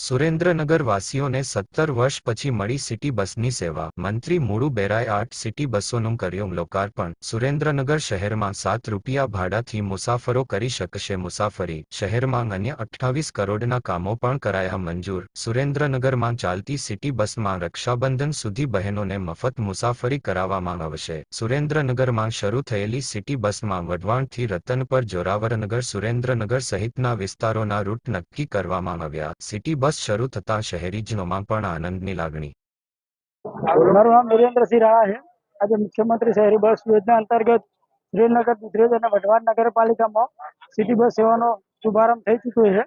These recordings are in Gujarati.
સુરેન્દ્રનગર વાસીઓને સત્તર વર્ષ પછી મળી સિટી બસની સેવા. મંત્રી મુળુ બેરાએ આઠ સિટી બસોનું કર્યું લોકાર્પણ. સુરેન્દ્રનગર શહેરમાં સાત રૂપિયા ભાડાથી મુસાફરો કરી શકશે મુસાફરી. શહેરમાં અન્ય અઠ્ઠાવીસ કરોડના કામો પણ કરાયા મંજૂર. સુરેન્દ્રનગરમાં ચાલતી સિટી બસમાં રક્ષાબંધન સુધી બહેનોને મફત મુસાફરી કરાવવામાં આવશે. સુરેન્દ્રનગરમાં શરૂ થયેલી સિટી બસમાં વઢવાણથી રતનપર, જોરાવરનગર, સુરેન્દ્રનગર સહિતના વિસ્તારોના રૂટ નક્કી કરવામાં આવ્યા. સિટી બસ શરૂ થતા શહેરીજનોમાં પણ આનંદની લાગણી. મારું નામ વિરેન્દ્રસિંહ રાણા છે. આજે મુખ્યમંત્રી શહેરી બસ યોજના અંતર્ગત સુરેન્દ્રનગર દુધરેજ અને વઢવાણ નગરપાલિકામાં સિટી બસ સેવાનો શુભારંભ થઈ ચૂક્યો છે.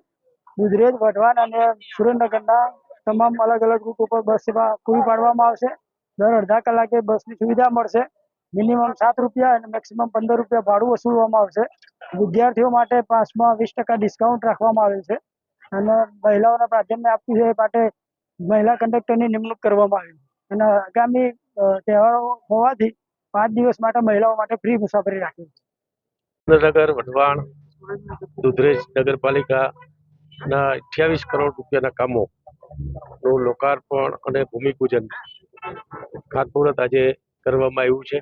દુધરેજ વઢવાણ અને સુરેન્દ્રનગરના તમામ અલગ અલગ રૂટ ઉપર બસ સેવા પૂરી પાડવામાં આવશે. દર અડધા કલાકે બસની સુવિધા મળશે. મિનિમમ સાત રૂપિયા અને મેક્સિમમ પંદર રૂપિયા ભાડું વસૂલવામાં આવશે. વિદ્યાર્થીઓ માટે પાસમાં વીસ ટકા ડિસ્કાઉન્ટ રાખવામાં આવેલ છે. અને મહિલાઓને પ્રાધાન્ય આપવું છે માટે મહિલા કંડક્ટરની નિમણૂક કરવામાં આવી. અને આગામી તહેવારો હોવાથી પાંચ દિવસ માટે મહિલાઓ માટે ફ્રી મુસાફરી રાખી સુરેન્દ્રનગર, વઢવાણ દુધરેજ નગરપાલિકાના અઠ્યાવીસ કરોડ રૂપિયાના કામો નું લોકાર્પણ અને ભૂમિપૂજન ખાતમુહૂર્ત આજે કરવામાં આવ્યું છે.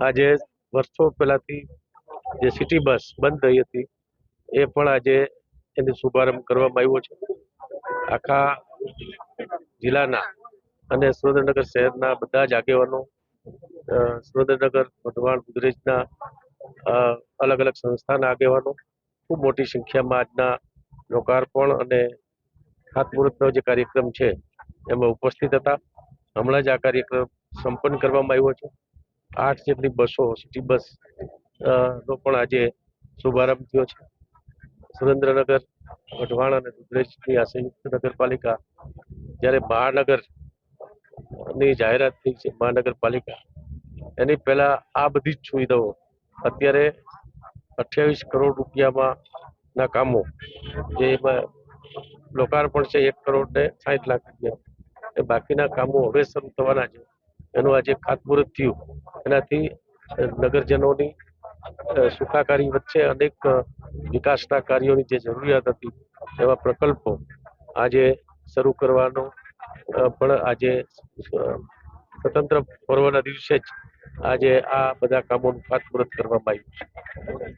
આજે વર્ષો પહેલાથી જે સિટી બસ બંધ થઈ હતી, એ પણ આજે એનો શુભારંભ કરવામાં આવ્યો છે. આખા જિલ્લાના અને સુરેન્દ્રનગર શહેરના બધા જ આગેવાનો સુરેન્દ્રનગર વઢવાણ દુધરેજના અલગ અલગ સંસ્થાના આગેવાનો, ખૂબ મોટી સંખ્યામાં આજના લોકાર્પણ અને ખાતમુહૂર્તનો જે કાર્યક્રમ છે, એમાં ઉપસ્થિત હતા. હમણાં જ આ કાર્યક્રમ સંપન્ન કરવામાં આવ્યો છે. આઠ જેટલી બસો સિટી બસ નો પણ આજે શુભારંભ થયો છે. સુરેન્દ્રનગર વઢવાણ અને દુધરેજની આ સંયુક્ત નગરપાલિકા જ્યારે મહાનગરની જાહેરાત થઈ છે, મહાનગરપાલિકા, એની પહેલા આ બધી જ સુવિધાઓ અત્યારે અઠ્યાવીસ કરોડ રૂપિયામાં ના કામો, જે લોકાર્પણ છે, એક કરોડ ને સાઠ લાખ રૂપિયા, એ બાકીના કામો હવે શરૂ થવાના છે. એનું આજે ખાતમુહૂર્ત થયું. એનાથી નગરજનોની સુખાકારી વચ્ચે અનેક વિકાસના કાર્યોની જે જરૂરિયાત હતી, એવા પ્રકલ્પો આજે શરૂ કરવાનો પણ આજે સ્વતંત્ર પર્વના દિવસે જ આજે આ બધા કામોનું ખાતમુહૂર્ત કરવામાં આવ્યું છે.